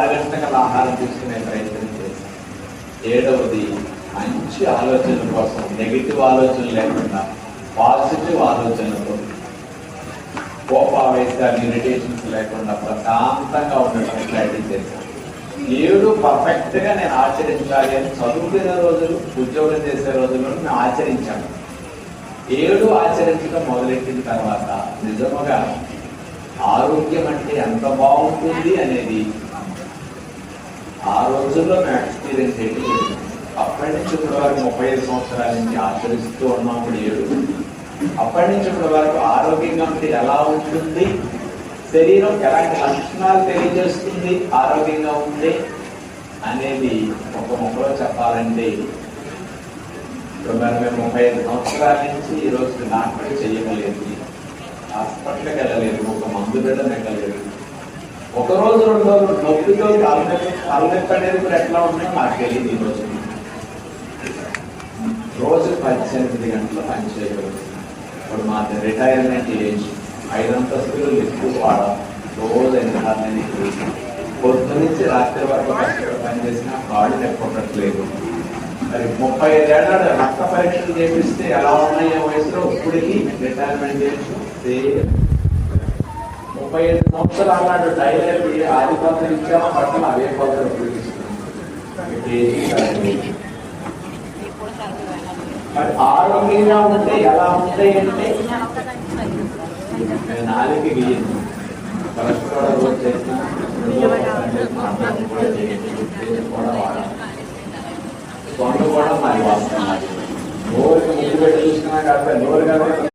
ఆరోగ్యకర ఆహారం తీసుకునే ప్రయత్నం చేశాను. ఏడవది మంచి ఆలోచన కోసం నెగిటివ్ ఆలోచన లేకుండా పాజిటివ్ ఆలోచనతో కోపావేశాలు ఇరిటేషన్స్ లేకుండా ప్రశాంతంగా ఉండటం ప్రయత్నం చేశాను. ఏడు పర్ఫెక్ట్గా నేను ఆచరించాలి అని చదువుకునే రోజులు ఉద్యోగం చేసే రోజుల్లో నేను ఆచరించాను. ఏడు ఆచరించడం మొదలెట్టిన తర్వాత నిజముగా ఆరోగ్యం అంటే ఎంత బాగుంటుంది అనేది ఆ రోజుల్లో నా ఎక్స్పీరియన్స్ ఏంటి? అప్పటి నుంచి ఇప్పటి వరకు ముప్పై ఐదు సంవత్సరాల నుంచి ఆచరిస్తూ ఉన్నప్పుడు ఏడు. అప్పటి నుంచి ఇప్పటి వరకు ఆరోగ్యంగా ఉంటే ఎలా ఉంటుంది? శరీరం ఎలాంటి లక్షణాలు తెలియజేస్తుంది? ఆరోగ్యంగా ఉంది అనేది ఒక ముఖలో చెప్పాలంటే ఇప్పుడు మరి మేము ముప్పై ఐదు సంవత్సరాల నుంచి ఈ రోజు డాక్టర్ చేయగలేదు హాస్పిటల్కి వెళ్ళలేదు. ఒక మందు బిడ్డ నెగ్గలేదు ఒక రోజు రెండు రోజులు నొప్పితో తలనొప్పి తలనొప్పి అనేది కూడా ఎట్లా ఉన్నాయో నాకు తెలియదు ఈ రోజు. రోజు పద్దెనిమిది గంటలు పని ఇప్పుడు మా రిటైర్మెంట్ ఏజ్. ఐదంతస్తులు ఎక్కువ వాడాలి రోజు ఎనిమిది పొద్దు నుంచి రాత్రి వరకు కష్టపడి పనిచేసినా కాళ్ళు నెప్పట్లేదు మరి ముప్పై ఐదేళ్ళ రక్త పరీక్షలు చేపిస్తే ఎలా ఉన్నాయో వయసులో? ఇప్పటికీ రిటైర్మెంట్ ఏజ్. సేమ్ ముప్పై ఐదు సంవత్సరాల నాడు డైలీ ఆధిపత్యం ఇచ్చామో బట్టలు అవే కొలతలు ఉపయోగిస్తున్నాం మరి ఆరోగ్యంగా ఉంటే ఎలా ఉంటాయి అంటే నాలుగు గీయను కొలెస్ట్రాల్ రోజు చేసిన కూడా చేయండి కూడా వాడాలి సొంత కూడా మరి వాస్తాను నోరుకి ముందు పెట్టి చూసినా కాకపోతే నోరు కాబట్టి